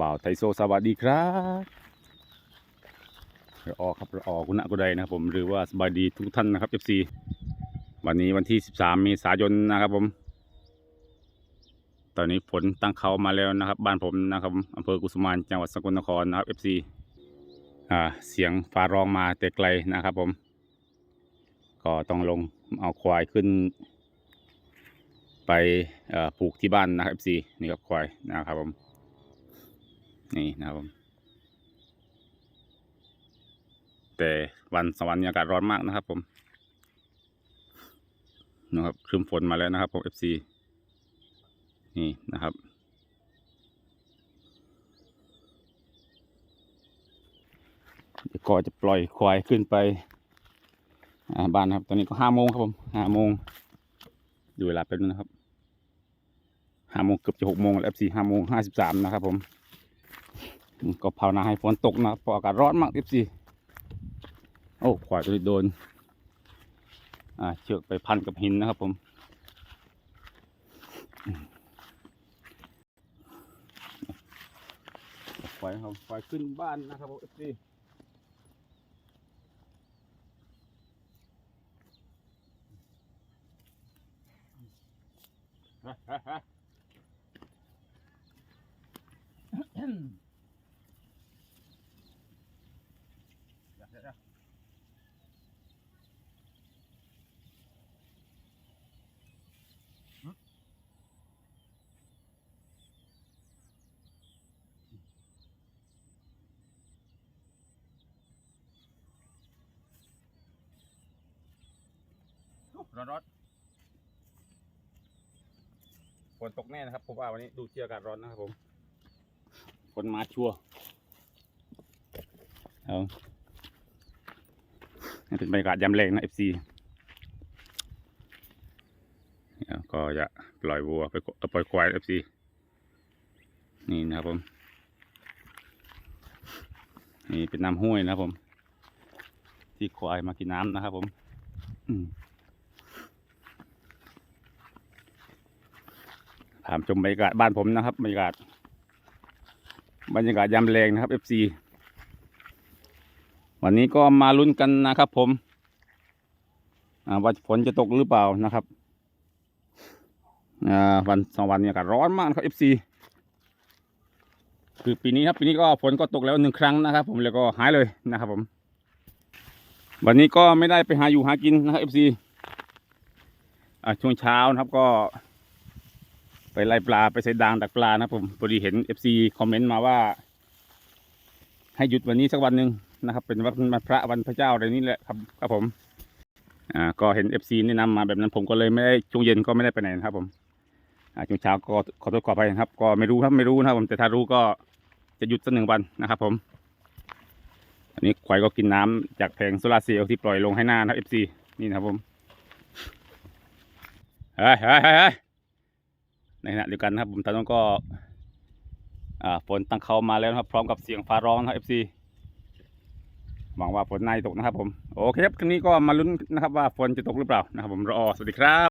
บ่าวไทโซสวัสดีครับรออครับรออคุณะกุไดนะครับผมหรือว่าสบายดีทุกท่านนะครับ FC วันนี้วันที่ 13 เมษายนนะครับผม ตอนนี้ฝนตั้งเขามาแล้วนะครับ บ้านผมนะครับอำเภอกุสุมานจังหวัดสกลนครนะครับ FC อ่าเสียงฟ้าร้องมาแต่ไกลนะครับผม ก็ต้องลงเอาควายขึ้น ไปปลูกที่บ้านนะครับ FC นี่ครับควายนะครับผม นี่นะครับผมแต่วันสวันนี้อากาศร้อนมากนะครับ ผมนะครับครึมฝนมาแล้วนะครับผม FC นี่นะครับ เดี๋ยวก็จะปล่อยควายขึ้นไปบ้านครับ ตอนนี้ก็ห้าโมงครับผมห้าโมงดูเวลาเป็นนะครับห้าโมงเกือบจะหกโมงแล้ว FC ห้าโมงห้าสิบสามนะครับผม ก็ภาวนาให้ฝนตกนะเพราะอากาศร้อนมาก FC โอ้ควายตัวนี้โดนอ่าเชือกไปพันกับหินนะครับผมควายครับควายขึ้นบ้านนะครับผม FC ร้อนร้อนฝนตกแน่นะครับผมว่าวันนี้ดูที่อากาศร้อนนะครับผมฝนมาชัวร์เอานี่เป็นบรรยากาศยามแรงนะ FC เนี่ยก็จะปล่อยวัวไปปล่อยควาย FC นี่นะครับผม นี่เป็นน้ำห้วยนะครับผม ที่ควายมากินน้ำนะครับผม อืม ถามชมบรรยากาศบ้านผมนะครับบรรยากาศบรรยากาศยามแรงนะครับ FC วันนี้ก็มาลุ้นกันนะครับ ผมว่าฝนจะตกหรือเปล่านะครับวันสองวันนี้อากาศร้อนมากนะครับ FC คือปีนี้ครับปีนี้ก็ฝนก็ตกแล้วหนึ่งครั้งนะครับ ผมแล้วก็หายเลยนะครับ ผม วันนี้ก็ไม่ได้ไปหาอยู่หากินนะครับ FC ช่วงเช้านะครับก็ ไปไล่ปลาไปใส่ดางดักปลานะผมพอดีเห็น FC คอมเมนต์มาว่า ให้หยุดวันนี้สักวันหนึ่งนะครับ เป็นวันพระวันพระเจ้าอะไรนี่แหละครับครับผม อ่าก็เห็น FC แนะนำมาแบบนั้นผมก็เลยไม่ได้ช่วงเย็นก็ไม่ได้ไปไหนนะครับ ผมอ่าช่วงเช้าก็ขอโทษขออภัยครับ ก็ไม่รู้ครับไม่รู้นะครับผมแต่ถ้ารู้ก็จะหยุดสักหนึ่งวันนะครับ ผม อันนี้ควายก็กินน้ำจากแผงโซลาเซลล์ที่ปล่อยลงให้หน้านะครับ FC นี่นะครับผมเฮ้ยเฮ้ยเฮ้ยเฮ้ย ในขณะเดียวกันนะครับผมตอนนั้นก็ฝนตั้งเขามาแล้วนะครับ พร้อมกับเสียงฟ้าร้องนะครับ FC หวังว่าฝนน่าจะตกนะครับผม โอเคครับครั้นี้ก็มาลุ้นนะครับว่าฝนจะตกหรือเปล่านะครับผมรอสวัสดีครับ